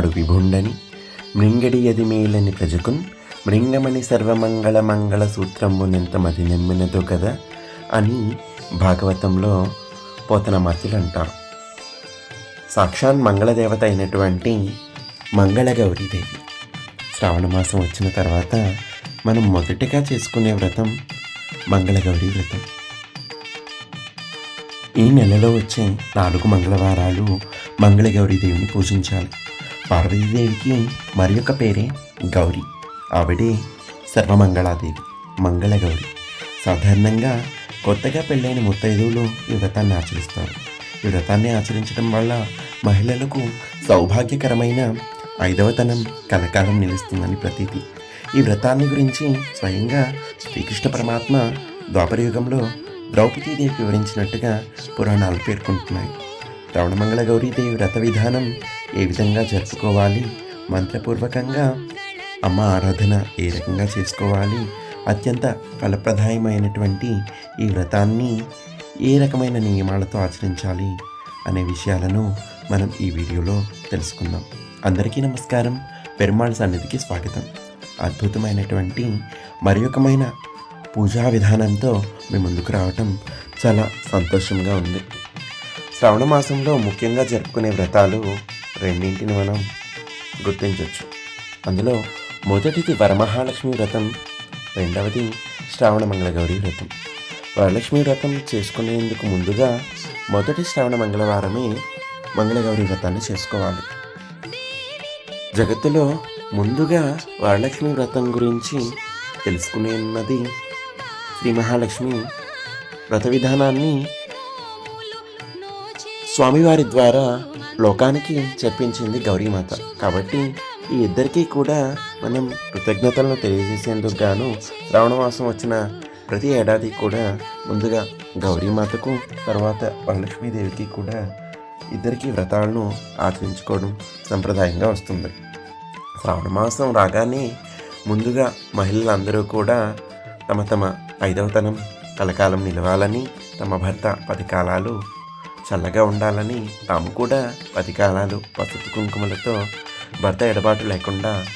నాడు విభుండని మృంగడి యది మేలని ప్రజకున్ మృంగమని సర్వమంగళ మంగళ సూత్రమునెంత మది నెమ్మినదో కదా అని భాగవతంలో పోతన అంటారు. సాక్షాత్ మంగళదేవత అయినటువంటి మంగళగౌరీదేవి శ్రావణ మాసం వచ్చిన తర్వాత మనం మొదటిగా చేసుకునే వ్రతం మంగళగౌరి వ్రతం. ఈ నెలలో వచ్చే నాలుగు మంగళవారాలు మంగళగౌరీ దేవిని పూజించాలి. పార్వతీదేవికి మరి ఒక పేరే గౌరి. ఆవిడే సర్వమంగళాదేవి మంగళగౌరి. సాధారణంగా కొత్తగా పెళ్ళైన ముత్తైదువులు ఈ వ్రతాన్ని ఆచరిస్తారు. ఈ వ్రతాన్ని ఆచరించడం వల్ల మహిళలకు సౌభాగ్యకరమైన ఐదవతనం కలకాలం నిలుస్తుందని ప్రతీతి. ఈ వ్రతాన్ని గురించి స్వయంగా శ్రీకృష్ణ పరమాత్మ ద్వాపరయుగంలో ద్రౌపదీదేవికి వివరించినట్టుగా పురాణాలు పేర్కొంటున్నాయి. రవణమంగళ గౌరీదేవి వ్రత విధానం ఏ విధంగా జరుపుకోవాలి? మంత్రపూర్వకంగా? అమ్మ ఆరాధన ఏ రకంగా చేసుకోవాలి? అత్యంత ఫలప్రదాయమైనటువంటి ఈ వ్రతాన్ని ఏ రకమైన నియమాలతో ఆచరించాలి అనే విషయాలను మనం ఈ వీడియోలో తెలుసుకుందాం. అందరికీ నమస్కారం. పెరుమాళ్ సన్నిధికి స్వాగతం. అద్భుతమైనటువంటి మరొకమైన పూజా విధానంతో మీ ముందుకు రావటం చాలా సంతోషంగా ఉంది. శ్రవణ మాసంలో ముఖ్యంగా జరుపుకునే వ్రతాలు రెండింటిని మనం గుర్తించవచ్చు అందులో మొదటిది వరమహాలక్ష్మి వ్రతం రెండవది శ్రావణ మంగళగౌరి వ్రతం. వరలక్ష్మి వ్రతం చేసుకునేందుకు ముందుగా మొదటి శ్రావణ మంగళవారమే మంగళగౌరి వ్రతాన్ని చేసుకోవాలి. జగత్తులో ముందుగా వరలక్ష్మి వ్రతం గురించి తెలుసుకునేన్నది శ్రీ మహాలక్ష్మి వ్రత విధానాన్ని స్వామివారి ద్వారా లోకానికి చెప్పించింది గౌరీమాత. కాబట్టి ఈ ఇద్దరికీ కూడా మనం కృతజ్ఞతలను తెలియజేసేందుకు గాను శ్రావణమాసం వచ్చిన ప్రతి ఏడాది కూడా ముందుగా గౌరీమాతకు తర్వాత వరలక్ష్మీదేవికి కూడా ఇద్దరికి వ్రతాలను ఆచరించుకోవడం సంప్రదాయంగా వస్తుంది. శ్రావణ మాసం రాగానే ముందుగా మహిళలందరూ కూడా తమ తమ ఐదవతనం కలకాలం నిలవాలని తమ భర్త పది కాలాలు చల్లగా ఉండాలని తాము కూడా పది కాలాలు పసుపు కుంకుమలతో భర్త ఎడబాటు లేకుండా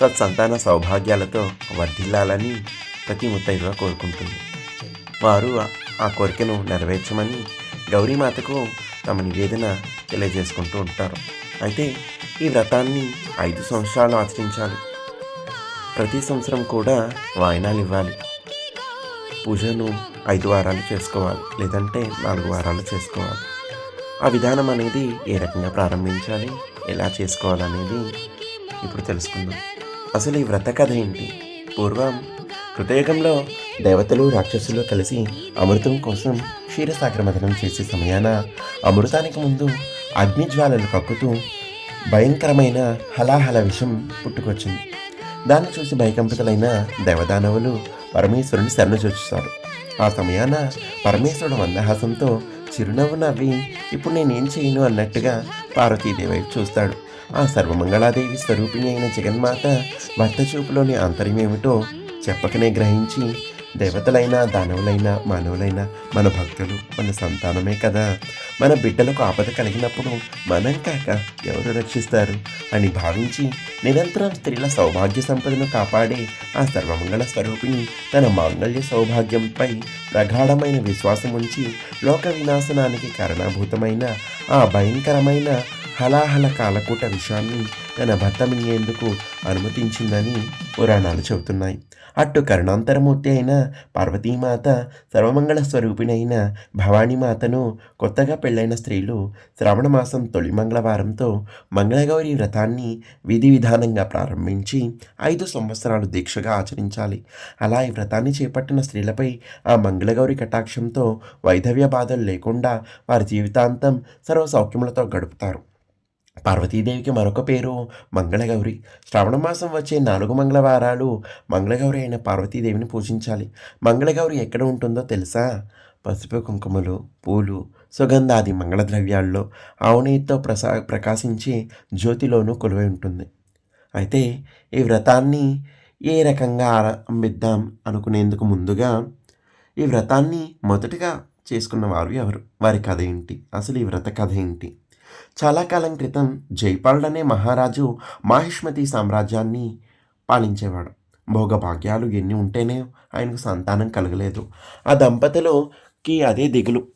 సత్సంతాన సౌభాగ్యాలతో వర్ధిల్లాలని ప్రతి ముత్తైదుగా కోరుకుంటుంది. వారు ఆ కోరికను నెరవేర్చమని గౌరీమాతకు తమ నివేదన తెలియజేసుకుంటూ ఉంటారు. అయితే ఈ వ్రతాన్ని ఐదు సంవత్సరాలు ఆచరించాలి. ప్రతి సంవత్సరం కూడా వాయినాలు ఇవ్వాలి పూజను ఐదు వారాలు చేసుకోవాలి లేదంటే నాలుగు వారాలు చేసుకోవాలి. ఆ విధానం అనేది ఏ రకంగా ప్రారంభించాలి ఎలా చేసుకోవాలనేది ఇప్పుడు తెలుసుకుందాం. అసలు ఈ వ్రత కథ ఏంటి? పూర్వం కృతయుగంలో దేవతలు రాక్షసులు కలిసి అమృతం కోసం క్షీరసాగర చేసే సమయాన అమృతానికి ముందు అగ్నిజ్వాలలు కక్కుతూ భయంకరమైన హలాహల విషం పుట్టుకొచ్చింది. దాన్ని చూసి భయకంపితులైన దేవదానవులు పరమేశ్వరుని శరణ చూస్తారు. ఆ సమయాన పరమేశ్వరుడు మందహాసంతో చిరునవ్వు నవ్వి ఇప్పుడు నేనేం చేయను అన్నట్టుగా పార్వతీదేవి వైపు చూస్తాడు. ఆ సర్వమంగళాదేవి స్వరూపిణి అయిన జగన్మాత భర్త చూపులోని ఆంతర్యమేమిటో చెప్పకనే గ్రహించి దేవతలైనా దానవులైనా మానవులైనా మన భక్తులు మన సంతానమే కదా. మన బిడ్డలకు ఆపద కలిగినప్పుడు మనం కాక ఎవరు రక్షిస్తారు? అని భావించి నిరంతరం స్త్రీల సౌభాగ్య సంపదను కాపాడే ఆ సర్వమంగళ స్వరూపిణి తన మాంగళ్య సౌభాగ్యంపై ప్రగాఢమైన విశ్వాసం ఉంచి లోక వినాశనానికి కారణభూతమైన ఆ భయంకరమైన హలాహల కాలకూట విషయాన్ని తన భర్త మింగేందుకు అనుమతించిందని పురాణాలు చెబుతున్నాయి. అట్టు కరుణాంతరమూర్తి అయిన పార్వతీమాత సర్వమంగళ స్వరూపిణైన భవానీమాతను కొత్తగా పెళ్ళైన స్త్రీలు శ్రావణ మాసం తొలి మంగళవారంతో మంగళగౌరి వ్రతాన్ని విధి విధానంగా ప్రారంభించి ఐదు సంవత్సరాలు దీక్షగా ఆచరించాలి. అలా ఈ వ్రతాన్ని చేపట్టిన స్త్రీలపై ఆ మంగళగౌరి కటాక్షంతో వైధవ్య బాధలు లేకుండా వారి జీవితాంతం సర్వ సౌఖ్యములతో గడుపుతారు. పార్వతీదేవికి మరొక పేరు మంగళగౌరి. శ్రావణ మాసం వచ్చే నాలుగు మంగళవారాలు మంగళగౌరి అయిన పార్వతీదేవిని పూజించాలి. మంగళగౌరి ఎక్కడ ఉంటుందో తెలుసా? పసుపు కుంకుమలు పూలు సుగంధాది మంగళ ద్రవ్యాల్లో ఆవునీతో ప్రసా ప్రకాశించే జ్యోతిలోనూ కొలువై ఉంటుంది. అయితే ఈ వ్రతాన్ని ఏ రకంగా ఆరంభిద్దాం అనుకునేందుకు ముందుగా ఈ వ్రతాన్ని మొదటగా చేసుకున్న వారు ఎవరు? వారి కథ ఏంటి? అసలు ఈ వ్రత కథ ఏంటి? చాలా కాలం క్రితం జైపాలుడనే మహారాజు మాహిష్మతి సామ్రాజ్యాన్ని పాలించేవాడు. భోగభాగ్యాలు ఎన్ని ఉంటేనే ఆయనకు సంతానం కలగలేదు. ఆ దంపతులకి అదే దిగులు.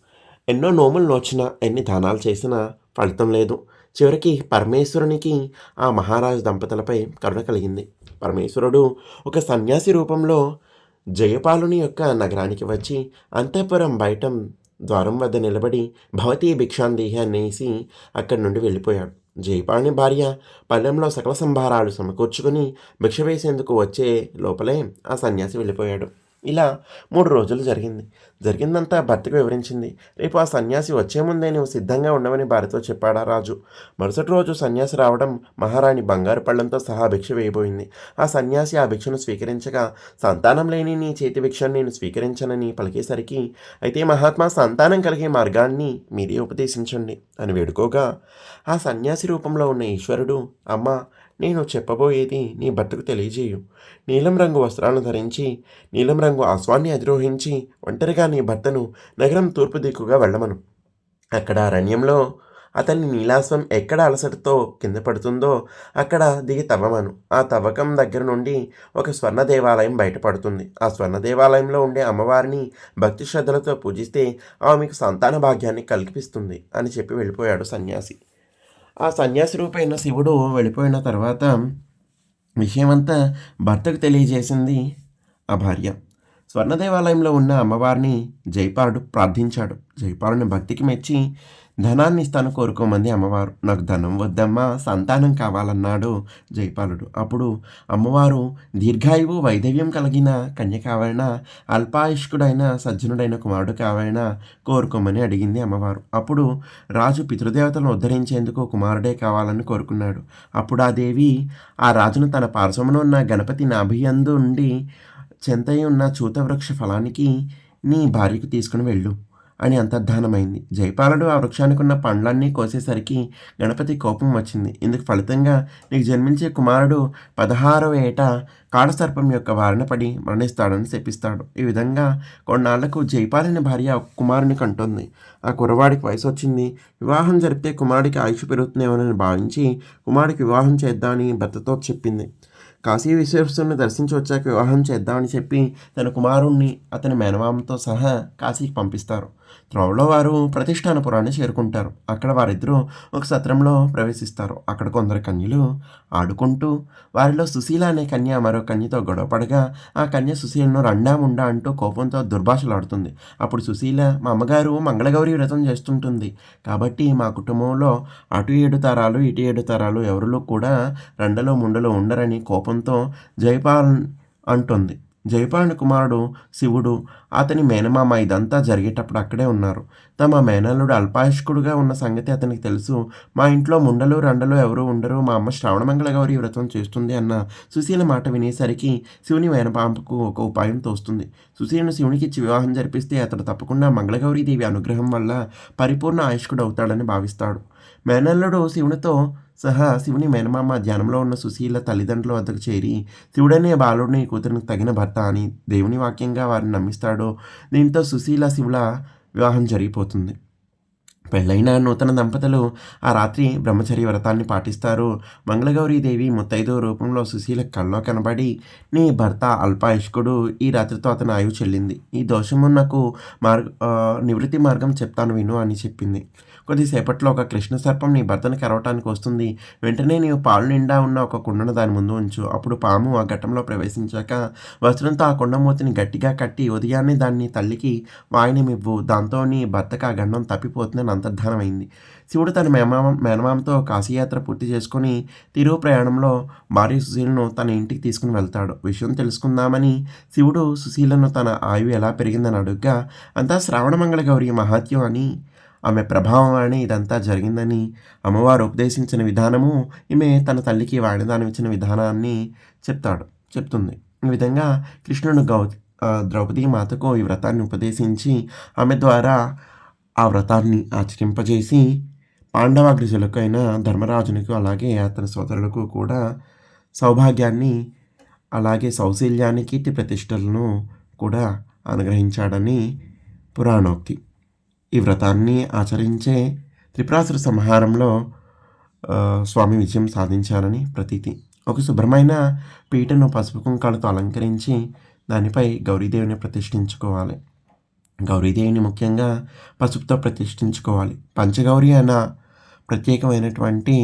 ఎన్నో నోములు నోచినా ఎన్ని దానాలు చేసినా ఫలితం లేదు. చివరికి పరమేశ్వరునికి ఆ మహారాజు దంపతులపై కరుణ కలిగింది. పరమేశ్వరుడు ఒక సన్యాసి రూపంలో జయపాలుని యొక్క నగరానికి వచ్చి అంతఃపురం బయట ద్వారం వద్ద నిలబడి భవతీ భిక్షాందేహి అనేసి అక్కడి నుండి వెళ్ళిపోయాడు. జయపాణి భార్య పల్లెంలో సకల సంభారాలు సమకూర్చుకుని భిక్ష వేసేందుకు వచ్చే లోపలే ఆ సన్యాసి వెళ్ళిపోయాడు. ఇలా మూడు రోజులు జరిగింది. జరిగిందంతా భర్తకు వివరించింది. రేపు ఆ సన్యాసి వచ్చే ముందే నువ్వు సిద్ధంగా ఉండవని భార్యతో చెప్పాడా రాజు. మరుసటి రోజు సన్యాసి రావడం మహారాణి బంగారు పళ్ళంతో సహా భిక్ష వేయబోయింది. ఆ సన్యాసి ఆ భిక్షను స్వీకరించగా సంతానం లేని నీ చేతి భిక్షను నేను స్వీకరించనని పలికేసరికి అయితే మహాత్మా సంతానం కలిగే మార్గాన్ని మీరే ఉపదేశించండి అని వేడుకోగా ఆ సన్యాసి రూపంలో ఉన్న ఈశ్వరుడు అమ్మ నేను చెప్పబోయేది నీ భర్తకు తెలియజేయు. నీలం రంగు వస్త్రాలను ధరించి నీలం రంగు ఆస్వాన్ని అధిరోహించి ఒంటరిగా నీ భర్తను నగరం తూర్పు దిక్కుగా వెళ్ళమను. అక్కడ అరణ్యంలో అతని నీలాశ్వం ఎక్కడ అలసటతో కింద పడుతుందో అక్కడ దిగి తవ్వమను. ఆ తవ్వకం దగ్గర నుండి ఒక స్వర్ణ దేవాలయం బయటపడుతుంది. ఆ స్వర్ణ దేవాలయంలో ఉండే అమ్మవారిని భక్తి శ్రద్ధలతో పూజిస్తే ఆమెకు సంతాన భాగ్యాన్ని కల్పిస్తుంది అని చెప్పి వెళ్ళిపోయాడు సన్యాసి. ఆ సన్యాసి రూపైన శివుడు వెళ్ళిపోయిన తర్వాత విషయమంతా భర్తకు తెలియజేసింది ఆ భార్య. స్వర్ణ దేవాలయంలో ఉన్న అమ్మవారిని జైపాలుడు ప్రార్థించాడు. జైపాలుని భక్తికి మెచ్చి ధనాన్ని ఇస్తాను కోరుకోమంది అమ్మవారు. నాకు ధనం వద్దమ్మా సంతానం కావాలన్నాడు జైపాలుడు అప్పుడు అమ్మవారు దీర్ఘాయువు వైదవ్యం కలిగిన కన్య కావైనా అల్పాయుష్కుడైన సజ్జనుడైన కుమారుడు కావైనా కోరుకోమని అడిగింది అమ్మవారు. అప్పుడు రాజు పితృదేవతలను ఉద్ధరించేందుకు కుమారుడే కావాలని కోరుకున్నాడు. అప్పుడు ఆ దేవి ఆ రాజును తన పార్శ్వమున ఉన్న గణపతి నాభియందు ఉండి చెంతయి ఉన్న చూతవృక్ష ఫలానికి నీ భార్యకు తీసుకుని వెళ్ళు. అని అంతర్ధానమైంది. జయపాలుడు ఆ వృక్షానికి ఉన్న పండ్లన్నీ కోసేసరికి గణపతి కోపం వచ్చింది. ఇందుకు ఫలితంగా నీకు జన్మించే కుమారుడు పదహారవ ఏట కాడసర్పం యొక్క బారిన పడి మరణిస్తాడని శపిస్తాడు. ఈ విధంగా కొన్నాళ్ళకు జైపాలిన భార్య కుమారుని కంటుంది. ఆ కుర్రవాడికి వయసు వచ్చింది. వివాహం జరిపితే కుమారుడికి ఆయుష్ పెరుగుతుందేమోనని భావించి కుమారుడికి వివాహం చేద్దామని భర్తతో చెప్పింది. కాశీ విశ్వేశ్వరుని దర్శించి వచ్చాక వివాహం చేద్దామని చెప్పి తన కుమారుణ్ణి అతని మేనమామతో సహా కాశీకి పంపిస్తారు. త్రోవలో వారు ప్రతిష్టానపురాన్ని చేరుకుంటారు. అక్కడ వారిద్దరూ ఒక సత్రంలో ప్రవేశిస్తారు. అక్కడ కొందరు కన్యలు ఆడుకుంటూ వారిలో సుశీల అనే కన్య మరో కన్యతో గొడవపడగా ఆ కన్య సుశీలను రండాముండా అంటూ కోపంతో దుర్భాషలాడుతుంది. అప్పుడు సుశీల మా అమ్మగారు మంగళగౌరి వ్రతం చేస్తుంటుంది. కాబట్టి మా కుటుంబంలో అటు ఏడు తరాలు ఇటు ఏడు తరాలు ఎవరిలో కూడా రండలో ముండలో ఉండరని కోపంతో జైపాల్ అంటుంది. జయపాలుని కుమారుడు శివుడు అతని మేనమామ ఇదంతా జరిగేటప్పుడు అక్కడే ఉన్నారు. తమ మేనల్లుడు అల్పాయుష్కుడుగా ఉన్న సంగతి అతనికి తెలుసు. మా ఇంట్లో ముండలు రండలు ఎవరు ఉండరు. మా అమ్మ శ్రావణమంగళ గౌరి వ్రతం చేస్తుంది అన్న సుశీల మాట వినేసరికి శివుని మేనపాంపకు ఒక ఉపాయం తోస్తుంది. సుశీలను శివునికి ఇచ్చి వివాహం జరిపిస్తే అతడు తప్పకుండా మంగళగౌరీదేవి అనుగ్రహం వల్ల పరిపూర్ణ ఆయుష్కుడు అవుతాడని భావిస్తాడు. మేనల్లుడు శివునితో సహా శివుని మేనమామ ధ్యానంలో ఉన్న సుశీల తల్లిదండ్రుల వద్దకు చేరి శివుడనే బాలుడిని కూతురికి తగిన భర్త అని దేవుని వాక్యంగా వారిని నమ్మిస్తాడో దీంతో సుశీల శివుల వివాహం జరిగిపోతుంది. పెళ్ళైన నూతన దంపతులు ఆ రాత్రి బ్రహ్మచర్య వ్రతాన్ని పాటిస్తారు. మంగళగౌరీదేవి ముత్తైదో రూపంలో సుశీల కల్లో కనబడి నీ భర్త అల్పాయుష్కుడు ఈ రాత్రితో అతను ఆయువు చెల్లింది. ఈ దోషము నాకు మార్గ నివృత్తి మార్గం చెప్తాను విను అని చెప్పింది. కొద్దిసేపట్లో ఒక కృష్ణ సర్పం నీ భర్తను కరవటానికి వస్తుంది. వెంటనే నీవు పాలు నిండా ఉన్న ఒక కుండను దాని ముందు ఉంచు. అప్పుడు పాము ఆ ఘట్టంలో ప్రవేశించాక వస్త్రంతో ఆ కుండమూతిని గట్టిగా కట్టి ఉదయాన్నే దాన్ని తల్లికి వాయినమివ్వు. దాంతో నీ భర్తకు ఆ గండం తప్పిపోతుందని అంతర్ధానమైంది. శివుడు తన మేనమామ మేనమామతో కాశీయాత్ర పూర్తి చేసుకుని తిరుగు ప్రయాణంలో భార్య సుశీలను తన ఇంటికి తీసుకుని వెళ్తాడు. విషయం తెలుసుకుందామని శివుడు సుశీలను తన ఆయువు ఎలా పెరిగిందని అడుగ్గా అంతా శ్రావణమంగళ గౌరి మహాత్యం అని ఆమె ప్రభావం ఇదంతా జరిగిందని అమ్మవారు ఉపదేశించిన విధానము ఈమె తన తల్లికి వాయిదానం ఇచ్చిన విధానాన్ని చెప్తాడు చెప్తుంది. ఈ విధంగా కృష్ణుడు గౌ ద్రౌపది మాతకు ఈ వ్రతాన్ని ఉపదేశించి ఆమె ద్వారా ఆ వ్రతాన్ని ఆచరింపజేసి పాండవాగ్రజులకు అయిన ధర్మరాజునికి అలాగే అతని సోదరులకు కూడా సౌభాగ్యాన్ని అలాగే సౌశీల్యాన్ని కీర్తి ప్రతిష్టలను కూడా అనుగ్రహించాడని పురాణోక్తి. ఈ వ్రతాన్ని ఆచరించే త్రిపురాసుర సంహారంలో స్వామి విజయం సాధించారని ప్రతీతి. ఒక శుభ్రమైన పీటను పసుపు కుంకాలతో అలంకరించి దానిపై గౌరీదేవిని ప్రతిష్ఠించుకోవాలి. గౌరీదేవిని ముఖ్యంగా పసుపుతో ప్రతిష్ఠించుకోవాలి. పంచగౌరి అన్న ప్రత్యేకమైనటువంటి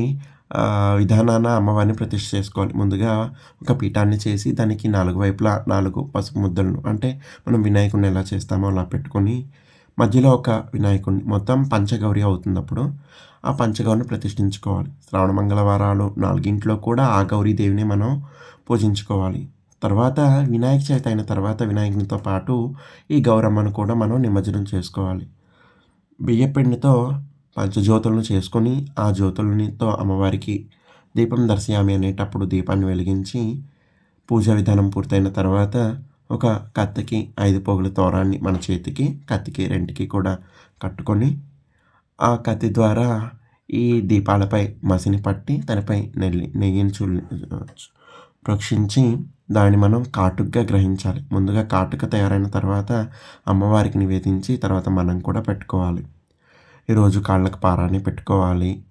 విధానాన అమ్మవారిని ప్రతిష్ఠ చేసుకోవాలి. ముందుగా ఒక పీఠాన్ని చేసి దానికి నాలుగు వైపులా నాలుగు పసుపు ముద్దలను అంటే మనం వినాయకుడిని ఎలా చేస్తామో అలా పెట్టుకొని మధ్యలో ఒక వినాయకుడిని మొత్తం పంచగౌరి అవుతుంది అప్పుడు ఆ పంచగౌరిని ప్రతిష్ఠించుకోవాలి. శ్రావణ మంగళవారాలు నాలుగింట్లో కూడా ఆ గౌరీదేవిని మనం పూజించుకోవాలి. తర్వాత వినాయక చవితి అయిన తర్వాత వినాయకునితో పాటు ఈ గౌరమ్మను కూడా మనం నిమజ్జనం చేసుకోవాలి. బియ్యపిండితో పంచజ్యోతులను చేసుకొని ఆ జ్యోతులనితో అమ్మవారికి దీపం దర్శయామి అనేటప్పుడు దీపాన్ని వెలిగించి పూజా విధానం పూర్తయిన తర్వాత ఒక కత్తికి ఐదు పొగుల తోరాన్ని మన చేతికి కత్తికి రెండుకి కూడా కట్టుకొని ఆ కత్తి ద్వారా ఈ దీపాలపై మసిని పట్టి దానిపై నెల్లి నెయ్యిని చూ ప్రక్షించి దాన్ని మనం కాటుకగా గ్రహించాలి. ముందుగా కాటుక తయారైన తర్వాత అమ్మవారికి నివేదించి తర్వాత మనం కూడా పెట్టుకోవాలి. ఈరోజు కాళ్ళకు పారాన్ని పెట్టుకోవాలి.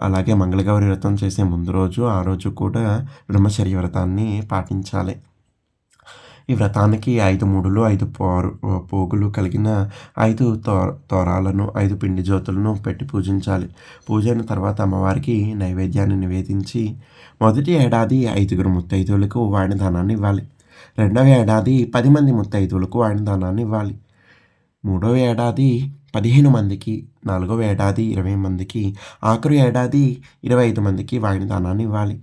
అలాగే మంగళగౌరి వ్రతం చేసే ముందు రోజు ఆ రోజు కూడా బ్రహ్మచర్య వ్రతాన్ని పాటించాలి. ఈ వ్రతానికి ఐదు మూడులు ఐదు పోరు పోగులు కలిగిన ఐదు తో తోరాలను ఐదు పిండి జ్యోతులను పెట్టి పూజించాలి. పూజ అయిన తర్వాత అమ్మవారికి నైవేద్యాన్ని నివేదించి మొదటి ఏడాది ఐదుగురు ముత్తైదువులకు వాడిన దానాన్ని ఇవ్వాలి. రెండవ ఏడాది పది మంది ముత్తైదువులకు వాడిన దానాన్ని ఇవ్వాలి. మూడవ ఏడాది పదిహేను మందికి నాలుగవ ఏడాది ఇరవై మందికి ఆఖరు ఏడాది ఇరవై ఐదు మందికి వాయిన దానాన్ని ఇవ్వాలి.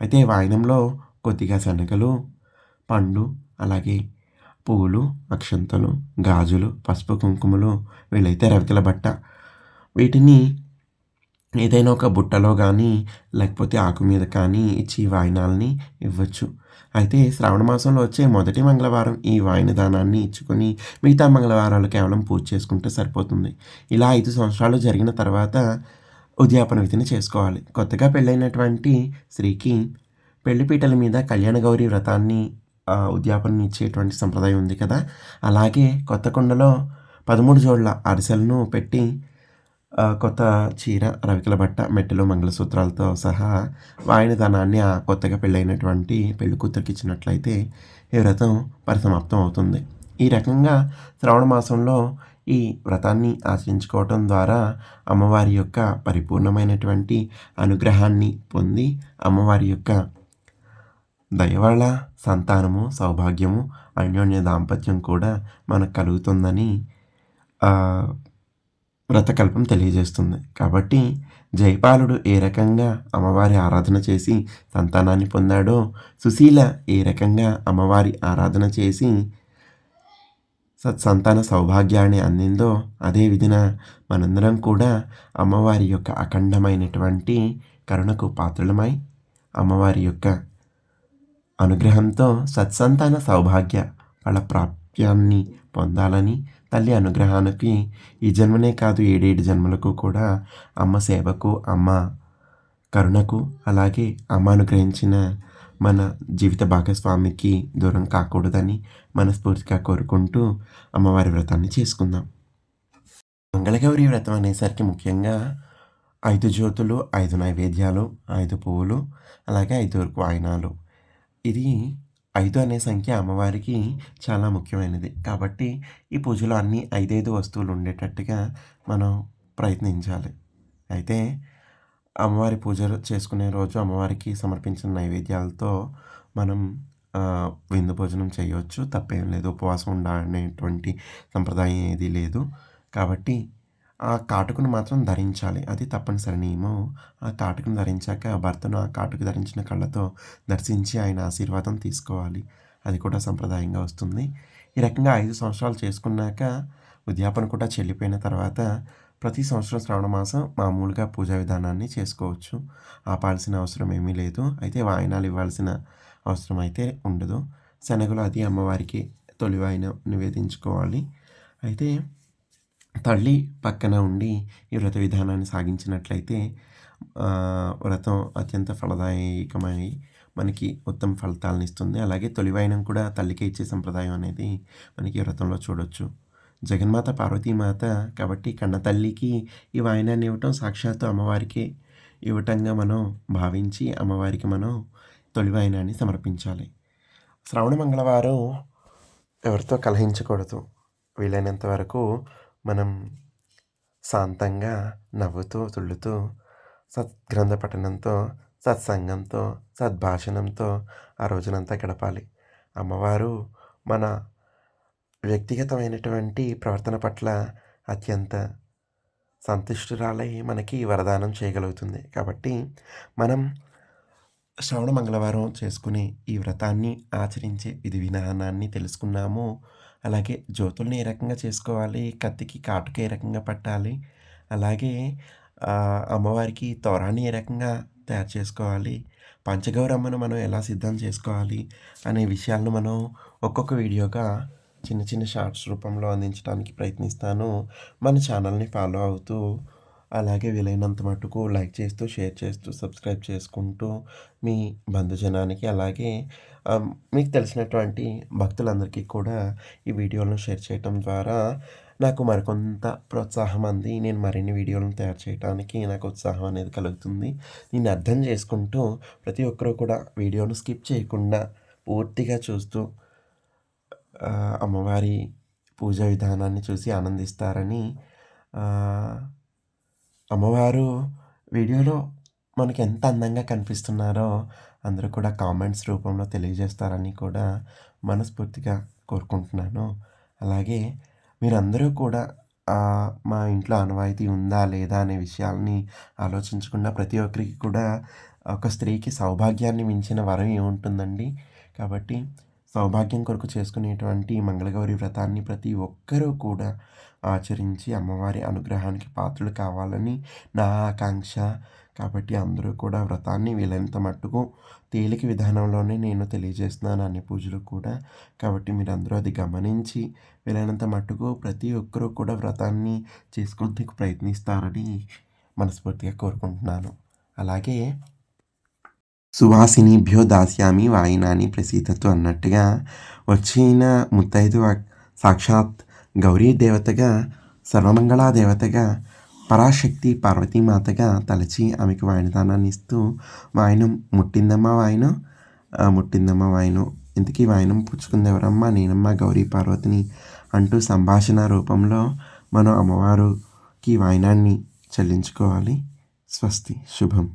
అయితే వాయినంలో కొద్దిగా శనగలు పండు అలాగే పువ్వులు అక్షంతలు గాజులు పసుపు కుంకుమలు వీలైతే రవికల బట్ట. వీటిని ఏదైనా ఒక బుట్టలో కానీ లేకపోతే ఆకు మీద కానీ ఇచ్చి వాయినాలని ఇవ్వచ్చు. అయితే శ్రావణ మాసంలో వచ్చే మొదటి మంగళవారం ఈ వాయిన దానాన్ని ఇచ్చుకొని మిగతా మంగళవారాలు కేవలం పూజ చేసుకుంటే సరిపోతుంది. ఇలా ఐదు సంవత్సరాలు జరిగిన తర్వాత ఉద్యాపన విధిని చేసుకోవాలి. కొత్తగా పెళ్ళైనటువంటి స్త్రీకి పెళ్ళిపీటల మీద కళ్యాణ గౌరి వ్రతాన్ని ఉద్యాపన ఇచ్చేటువంటి సంప్రదాయం ఉంది కదా. అలాగే కొత్త కొండలో పదమూడు జోళ్ళ అరిసెలను పెట్టి కొత్త చీర రవికల బట్ట మెట్టెలు మంగళసూత్రాలతో సహా వాయిన ధనాన్ని ఆ కొత్తగా పెళ్ళైనటువంటి పెళ్ళి కూతురికి ఇచ్చినట్లయితే ఈ వ్రతం పరిసమాప్తం అవుతుంది. ఈ రకంగా శ్రావణ మాసంలో ఈ వ్రతాన్ని ఆచరించుకోవటం ద్వారా అమ్మవారి యొక్క పరిపూర్ణమైనటువంటి అనుగ్రహాన్ని పొంది అమ్మవారి యొక్క దయవల్ల సంతానము సౌభాగ్యము అన్యోన్య దాంపత్యం కూడా మనకు కలుగుతుందని వ్రతకల్పం తెలియజేస్తుంది. కాబట్టి జైపాలుడు ఏ రకంగా అమ్మవారి ఆరాధన చేసి సంతానాన్ని పొందాడో సుశీల ఏ రకంగా అమ్మవారి ఆరాధన చేసి సత్సంతాన సౌభాగ్యాన్ని అందిందో అదే విధిన మనందరం కూడా అమ్మవారి యొక్క అఖండమైనటువంటి కరుణకు పాత్రలమై అమ్మవారి యొక్క అనుగ్రహంతో సత్సంతాన సౌభాగ్య ఫల ప్రాప్యాన్ని పొందాలని తల్లి అనుగ్రహానికి ఈ జన్మనే కాదు ఏడేడు జన్మలకు కూడా అమ్మ సేవకు అమ్మ కరుణకు అలాగే అమ్మ అనుగ్రహించిన మన జీవిత భాగస్వామికి దూరం కాకూడదని మనస్ఫూర్తిగా కోరుకుంటూ అమ్మవారి వ్రతాన్ని చేసుకుందాం. మంగళగౌరి వ్రతం అనేసరికి ముఖ్యంగా ఐదు జ్యోతులు ఐదు నైవేద్యాలు ఐదు పువ్వులు అలాగే ఐదు వాయినాలు ఇది ఐదు అనే సంఖ్య అమ్మవారికి చాలా ముఖ్యమైనది. కాబట్టి ఈ పూజలో అన్ని ఐదైదు వస్తువులు ఉండేటట్టుగా మనం ప్రయత్నించాలి. అయితే అమ్మవారి పూజలు చేసుకునే రోజు అమ్మవారికి సమర్పించిన నైవేద్యాలతో మనం విందు భోజనం చేయవచ్చు. తప్పేం లేదు. ఉపవాసం ఉండాలనేటువంటి సంప్రదాయం ఏది లేదు. కాబట్టి ఆ కాటుకును మాత్రం ధరించాలి. అది తప్పనిసరి నియమం. ఆ కాటుకును ధరించాక భర్తను ఆ కాటుకు ధరించిన కళ్ళతో దర్శించి ఆయన ఆశీర్వాదం తీసుకోవాలి. అది కూడా సంప్రదాయంగా వస్తుంది. ఈ రకంగా ఐదు సంవత్సరాలు చేసుకున్నాక ఉద్యాపన కూడా చెల్లిపోయిన తర్వాత ప్రతి సంవత్సరం శ్రావణ మాసం మామూలుగా పూజా విధానాన్ని చేసుకోవచ్చు. ఆపాల్సిన అవసరం ఏమీ లేదు. అయితే వాయినాలు ఇవ్వాల్సిన అవసరం అయితే ఉండదు. శనగలు అది అమ్మవారికి తొలివాయిన నివేదించుకోవాలి. అయితే తల్లి పక్కన ఉండి ఈ వ్రత విధానాన్ని సాగించినట్లయితే వ్రతం అత్యంత ఫలదాయకమై మనకి ఉత్తమ ఫలితాలను ఇస్తుంది. అలాగే తొలి కూడా తల్లికే ఇచ్చే సంప్రదాయం అనేది మనకి ఈ వ్రతంలో చూడొచ్చు. జగన్మాత పార్వతీమాత కాబట్టి కన్న తల్లికి ఈ వాయినాన్ని ఇవ్వటం సాక్షాత్తు అమ్మవారికి ఇవ్వటంగా మనం భావించి అమ్మవారికి మనం తొలివాయినాన్ని సమర్పించాలి. శ్రావణ మంగళవారం ఎవరితో కలహించకూడదు. వీలైనంత వరకు మనం శాంతంగా నవ్వుతూ తుళ్ళుతూ సద్గ్రంథ పఠనంతో సత్సంగంతో సద్భాషణంతో ఆ రోజునంతా గడపాలి. అమ్మవారు మన వ్యక్తిగతమైనటువంటి ప్రవర్తన పట్ల అత్యంత సంతుష్టురాలై మనకి వరదానం చేయగలుగుతుంది. కాబట్టి మనం శ్రవణ మంగళవారం చేసుకునే ఈ వ్రతాన్ని ఆచరించే విధి విధానాన్ని తెలుసుకున్నాము. అలాగే జ్యోతుల్ని ఏ రకంగా చేసుకోవాలి? కత్తికి కాటుక ఏ రకంగా పట్టాలి? అలాగే అమ్మవారికి తోరాన్ని ఏ రకంగా తయారు చేసుకోవాలి? పంచగౌరమ్మను మనం ఎలా సిద్ధం చేసుకోవాలి? అనే విషయాలను మనం ఒక్కొక్క వీడియోగా చిన్న చిన్న షార్ట్స్ రూపంలో అందించడానికి ప్రయత్నిస్తాను. మన ఛానల్ని ఫాలో అవుతూ అలాగే వీలైనంత మటుకు లైక్ చేస్తూ షేర్ చేస్తూ సబ్స్క్రైబ్ చేసుకుంటూ మీ బంధుజనానికి అలాగే మీకు తెలిసినటువంటి భక్తులందరికీ కూడా ఈ వీడియోలను షేర్ చేయటం ద్వారా నాకు మరికొంత ప్రోత్సాహం అంది. నేను మరిన్ని వీడియోలను తయారు చేయడానికి నాకు ఉత్సాహం అనేది కలుగుతుంది. దీన్ని అర్థం చేసుకుంటూ ప్రతి ఒక్కరూ కూడా వీడియోను స్కిప్ చేయకుండా పూర్తిగా చూస్తూ అమ్మవారి పూజా విధానాన్ని చూసి ఆనందిస్తారని అమ్మవారు వీడియోలో మనకి ఎంత అందంగా కనిపిస్తున్నారో అందరూ కూడా కామెంట్స్ రూపంలో తెలియజేస్తారని కూడా మనస్ఫూర్తిగా కోరుకుంటున్నాను. అలాగే మీరందరూ కూడా మా ఇంట్లో ఆనవాయితీ ఉందా లేదా అనే విషయాల్ని ఆలోచించకుండా ప్రతి ఒక్కరికి కూడా ఒక స్త్రీకి సౌభాగ్యాన్ని మించిన వరం ఏముంటుందండి? కాబట్టి సౌభాగ్యం కొరకు చేసుకునేటువంటి మంగళగౌరి వ్రతాన్ని ప్రతి ఒక్కరూ కూడా ఆచరించి అమ్మవారి అనుగ్రహానికి పాత్రలు కావాలని నా ఆకాంక్ష. కాబట్టి అందరూ కూడా వ్రతాన్ని వీలైనంత మట్టుకు తేలిక విధానంలోనే నేను తెలియజేస్తున్నాను అన్ని పూజలు కూడా. కాబట్టి మీరందరూ అది గమనించి వీలైనంత మట్టుకు ప్రతి ఒక్కరూ కూడా వ్రతాన్ని చేసుకుందుకు ప్రయత్నిస్తారని మనస్ఫూర్తిగా కోరుకుంటున్నాను. అలాగే సువాసినిభ్యో దాస్యామి వాయినాని ప్రసీదతు అన్నట్టుగా వచ్చిన ముత్తైదు సాక్షాత్ గౌరీ దేవతగా సర్వమంగళా దేవతగా పరాశక్తి పార్వతీమాతగా తలచి ఆమెకు వాయినదానాన్ని ఇస్తూ వాయనం ముట్టిందమ్మా వాయనం ముట్టిందమ్మ ముట్టిందమ్మా వాయనం ఇంతకీ వాయనం పుచ్చుకుంది ఎవరమ్మా? నేనమ్మా గౌరీ పార్వతిని అంటూ సంభాషణ రూపంలో మనం అమ్మవారికి వాయనాన్ని చెల్లించుకోవాలి. స్వస్తి. శుభం.